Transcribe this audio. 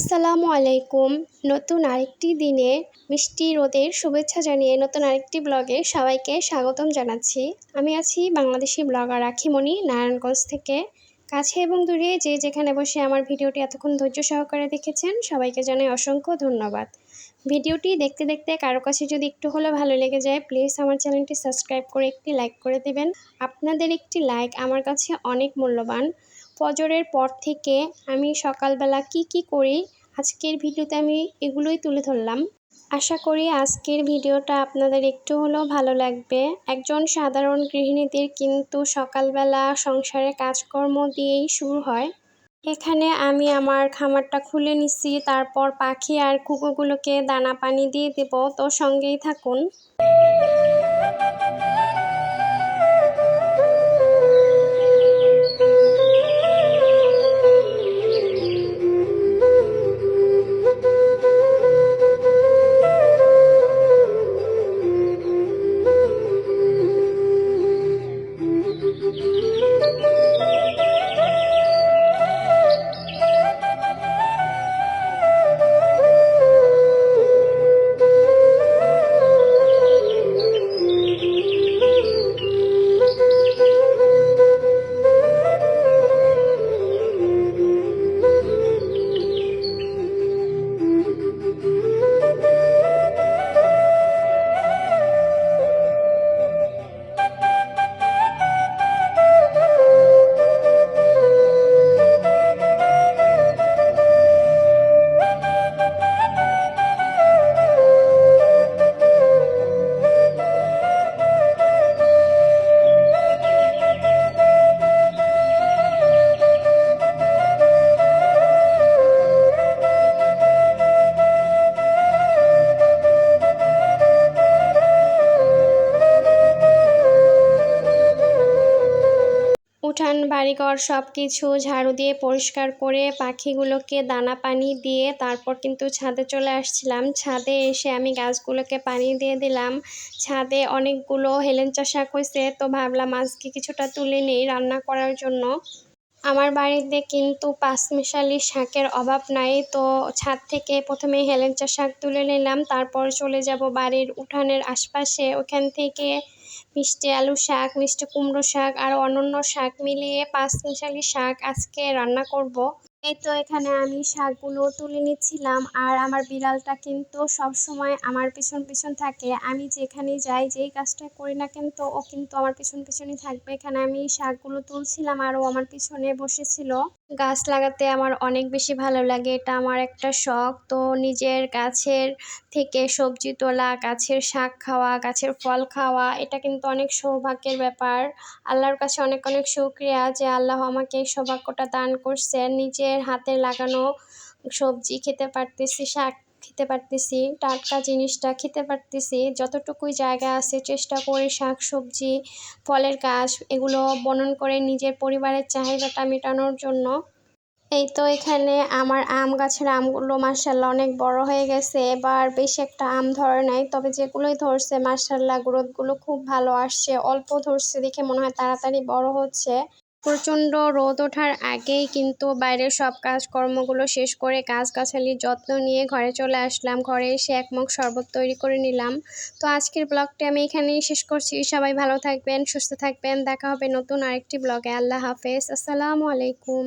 আসসালামু আলাইকুম। নতুন আরেকটি দিনে মিষ্টি রোদের শুভেচ্ছা জানিয়ে নতুন আরেকটি ব্লগে সবাইকে স্বাগতম জানাচ্ছি। আমি আছি বাংলাদেশি ব্লগার রাখিমণি নারায়ণগঞ্জ থেকে। কাছে এবং দূরে যে যেখানে বসে আমার ভিডিওটি এতক্ষণ ধৈর্য সহকারে দেখেছেন, সবাইকে জানাই অসংখ্য ধন্যবাদ। ভিডিওটি দেখতে দেখতে কারও কাছে যদি একটু হলেও ভালো লেগে যায় প্লিজ আমার চ্যানেলটি সাবস্ক্রাইব করে একটি লাইক করে দেবেন। আপনাদের একটি লাইক আমার কাছে অনেক মূল্যবান। ফজরের পর থেকে আমি সকালবেলা কি কি করি, আজকের ভিডিওতে আমি এগুলোই তুলে ধরলাম। আশা করি আজকের ভিডিওটা আপনাদের একটু হলেও ভালো লাগবে। একজন সাধারণ গৃহিণীদের কিন্তু সকালবেলা সংসারের কাজকর্ম দিয়েই শুরু হয়। এখানে আমি আমার খামারটা খুলে নিচ্ছি, তারপর পাখি আর কুকুরগুলোকে দানা পানি দিয়ে দেব। তো সঙ্গেই থাকুন। বাড়িঘর সব কিছু ঝাড়ু দিয়ে পরিষ্কার করে পাখিগুলোকে দানা পানি দিয়ে তারপর কিন্তু ছাদে চলে আসছিলাম। ছাদে এসে আমি গাছগুলোকে পানি দিয়ে দিলাম। ছাদে অনেকগুলো হেলেঞ্চা শাক হয়েছে তো ভাবলাম আজকে কিছুটা তুলে নেই রান্না করার জন্য। আমার বাড়িতে কিন্তু পাঁচমিশালি শাকের অভাব নাই, তো ছাদ থেকে প্রথমে হেলেঞ্চা শাক তুলে নিলাম, তারপর চলে যাব বাড়ির উঠানের আশপাশে। ওখান থেকে মিষ্টি আলু শাক, মিষ্টি কুমড়ো শাক আর অন্যান্য শাক মিলিয়ে পাঁচমিশালি শাক আজকে রান্না করব। এই তো এখানে আমি শাকগুলো তুলে নিচ্ছিলাম আর আমার বিড়ালটা কিন্তু সব সময় আমার পিছন পিছন থাকে। আমি যেখানে যাই, যেই কাজটা করি না কিন্তু ও কিন্তু আমার পিছন পিছনই থাকবে। এখানে আমি শাকগুলো তুলছিলাম আর ও আমার পিছনে বসেছিল। গাছ লাগাতে আমার অনেক বেশি ভালো লাগে, এটা আমার একটা শখ। তো নিজের গাছের থেকে সবজি তোলা, গাছের শাক খাওয়া, গাছের ফল খাওয়া, এটা কিন্তু অনেক সৌভাগ্যের ব্যাপার। আল্লাহর কাছে অনেক অনেক শুক্রিয়া যে আল্লাহ আমাকে এই সৌভাগ্যটা দান করছেন। নিজের হাতে লাগানো সবজি খেতে পারতেছি, শাক খেতে পারতেছি, টাটকা জিনিসটা খেতে পারতেছি, যতটুকুই জায়গা আছে চেষ্টা করি শাক, সবজি, ফলের গাছ এগুলো বনন করে নিজের পরিবারের চাহিদাটা মেটানোর জন্য। এই তো এখানে আমার আম গাছের আমগুলো মার্শাল্লাহ অনেক বড় হয়ে গেছে, এবার বেশি একটা আম ধরে নাই, তবে যেগুলোই ধরছে মার্শাল্লাহ গ্রোথগুলো খুব ভালো আসছে, অল্প ধরছে দেখে মনে হয় তাড়াতাড়ি বড় হচ্ছে। প্রচণ্ড রোদ ওঠার আগেই কিন্তু বাইরের সব কাজকর্মগুলো শেষ করে গাছগাছালির যত্ন নিয়ে ঘরে চলে আসলাম। ঘরে এসে একমগ শরবত তৈরি করে নিলাম। তো আজকের ব্লগটি আমি এখানেই শেষ করছি। সবাই ভালো থাকবেন, সুস্থ থাকবেন। দেখা হবে নতুন আরেকটি ব্লগে। আল্লাহ হাফেজ। আসসালামু আলাইকুম।